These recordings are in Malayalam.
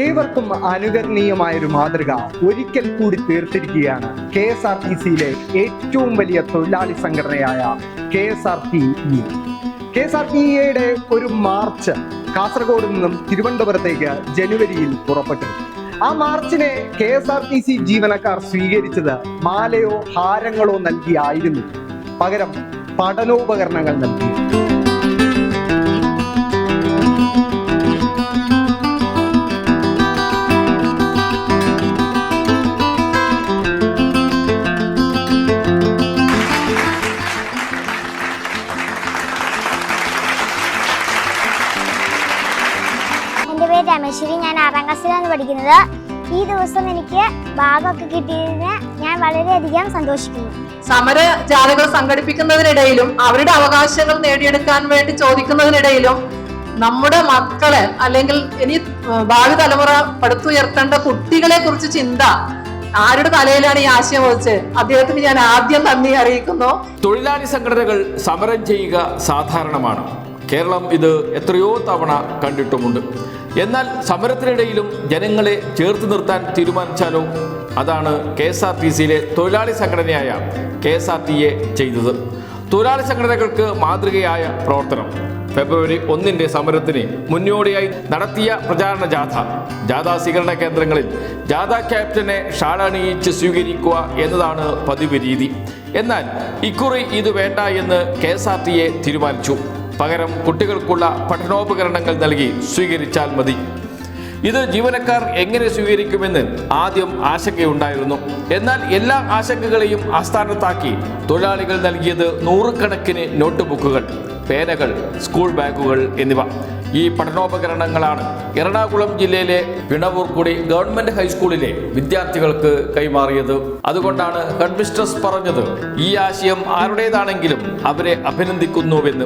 ഏവർക്കും അനുകരണീയമായ ഒരു മാതൃക ഒരിക്കൽ കൂടി തീർത്തിരിക്കുകയാണ് കെ എസ് ആർ ടി സിയിലെ ഏറ്റവും വലിയ തൊഴിലാളി സംഘടനയായ K S R T E. K S R T ഇയുടെ ഒരു മാർച്ച് കാസർഗോഡ് നിന്നും തിരുവനന്തപുരത്തേക്ക് ജനുവരിയിൽ പുറപ്പെട്ടു. ആ മാർച്ചിനെ K S R T C ജീവനക്കാർ സ്വീകരിച്ചത് മാലയോ ഹാരങ്ങളോ നൽകിയായിരുന്നു. പകരം പഠനോപകരണങ്ങൾ നൽകി. രമേശ്വരി ഞാൻ ആറാം ക്ലാസ്സിലാണ് പഠിക്കുന്നത്. ഈ ദിവസം എനിക്ക് ഭാഗമൊക്കെ കിട്ടിയതിന് ഞാൻ വളരെയധികം സന്തോഷിക്കുന്നു. സമര ജാഥകൾ സംഘടിപ്പിക്കുന്നതിനിടയിലും അവരുടെ അവകാശങ്ങൾ നേടിയെടുക്കാൻ വേണ്ടി ചോദിക്കുന്നതിനിടയിലും നമ്മുടെ മക്കളെ അല്ലെങ്കിൽ ഇനി ഭാവി തലമുറ പടുത്തുയർത്തേണ്ട കുട്ടികളെ കുറിച്ച് ചിന്ത ആരുടെ തലയിലാണ് ഈ ആശയം വെച്ച് അദ്ദേഹത്തിന് ഞാൻ ആദ്യം നന്ദി അറിയിക്കുന്നു. തൊഴിലാളി സംഘടനകൾ സമരം ചെയ്യുക സാധാരണമാണ്. കേരളം ഇത് എത്രയോ തവണ കണ്ടിട്ടുമുണ്ട്. എന്നാൽ സമരത്തിനിടയിലും ജനങ്ങളെ ചേർത്ത് നിർത്താൻ തീരുമാനിച്ചാലോ? അതാണ് കെ എസ് ആർ ടി സിയിലെ തൊഴിലാളി സംഘടനയായ K S R T A ചെയ്തത്. തൊഴിലാളി സംഘടനകൾക്ക് മാതൃകയായ പ്രവർത്തനം. ഫെബ്രുവരി ഒന്നിന്റെ സമരത്തിന് മുന്നോടിയായി നടത്തിയ പ്രചാരണ ജാഥ. ജാഥാ സ്വീകരണ കേന്ദ്രങ്ങളിൽ ജാഥാ ക്യാപ്റ്റനെ ഷാളണിയിച്ച് സ്വീകരിക്കുക എന്നതാണ് പതിവ് രീതി. എന്നാൽ ഇക്കുറി ഇത് വേണ്ട എന്ന് K S R T A തീരുമാനിച്ചു. പകരം കുട്ടികൾക്കുള്ള പഠനോപകരണങ്ങൾ നൽകി സ്വീകരിച്ചാൽ മതി. ഇത് ജീവനക്കാർ എങ്ങനെ സ്വീകരിക്കുമെന്ന് ആദ്യം ആശങ്കയുണ്ടായിരുന്നു. എന്നാൽ എല്ലാ ആശങ്കകളെയും ആസ്ഥാനത്താക്കി തൊഴിലാളികൾ നൽകിയത് നൂറുകണക്കിന് നോട്ട് ബുക്കുകൾ പേനകൾ സ്കൂൾ ബാഗുകൾ എന്നിവ. ഈ പഠനോപകരണങ്ങളാണ് എറണാകുളം ജില്ലയിലെ പിണവൂർക്കുടി ഗവൺമെന്റ് ഹൈസ്കൂളിലെ വിദ്യാർത്ഥികൾക്ക് കൈമാറിയത്. അതുകൊണ്ടാണ് ഹെഡ്മിസ്ട്രസ് പറഞ്ഞത് ഈ ആശയം ആരുടേതാണെങ്കിലും അവരെ അഭിനന്ദിക്കുന്നുവെന്ന്.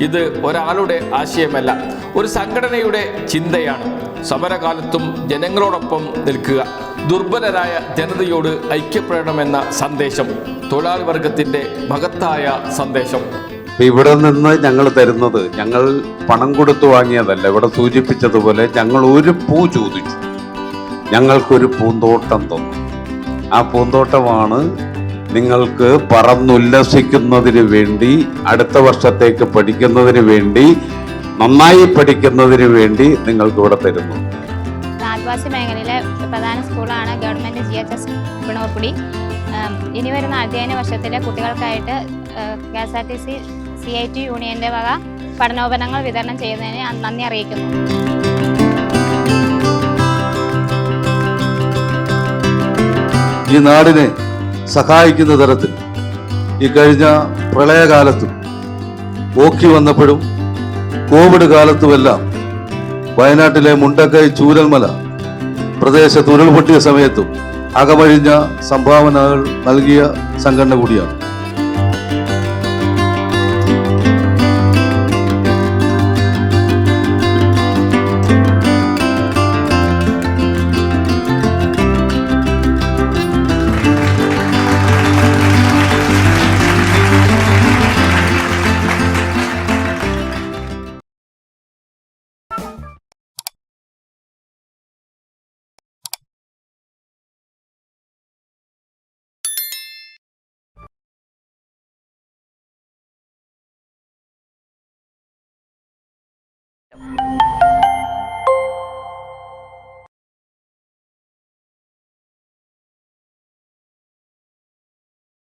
ഇത് ഒരാളുടെ ആശയമല്ല ഒരു സംഘടനയുടെ ചിന്തയാണ്. സമരകാലത്തും ജനങ്ങളോടൊപ്പം നിൽക്കുക. ദുർബലരായ ജനതയോട് ഐക്യപ്പെടണമെന്ന സന്ദേശം തൊഴിലാളി വർഗത്തിന്റെ മഹത്തായ സന്ദേശം. ഇവിടെ നിന്ന് ഞങ്ങൾ തരുന്നത് ഞങ്ങൾ പണം കൊടുത്തു വാങ്ങിയതല്ല ഇവിടെ സൂചിപ്പിച്ചതുപോലെ ഞങ്ങൾ ഒരു പൂ ചോദിച്ചു. ഞങ്ങൾക്കൊരു പൂന്തോട്ടം തന്നു. ആ പൂന്തോട്ടമാണ് നിങ്ങൾക്ക് പറന്നുല്ലസിക്കുന്നതിന് വേണ്ടി അടുത്ത വർഷത്തേക്ക് പഠിക്കുന്നതിന് വേണ്ടി നന്നായി പഠിക്കുന്നതിന് വേണ്ടി നിങ്ങൾക്ക് ഇവിടെ തരുന്നു ആദിവാസി മേഖലയിലെ പ്രധാന സ്കൂളാണ് government G H S Pinorkudi ഇനി വരുന്ന അധ്യയന വർഷത്തിലെ കുട്ടികൾക്കായിട്ട് K S R T C C I T യൂണിയന്റെ വക പഠനോപകരണങ്ങൾ വിതരണം ചെയ്യുന്നതിന് നന്ദി അറിയിക്കുന്നു. ഈ നാടിനെ സഹായിക്കുന്ന തരത്തിൽ ഈ കഴിഞ്ഞ പ്രളയകാലത്തും ഓക്കി വന്നപ്പോഴും കോവിഡ് കാലത്തുമെല്ലാം വയനാട്ടിലെ മുണ്ടക്കൈ ചൂരൽമല പ്രദേശത്ത് ഉരുൾപൊട്ടിയ സമയത്തും അകമഴിഞ്ഞ സംഭാവനകൾ നൽകിയ സംഘടന കൂടിയാണ്. you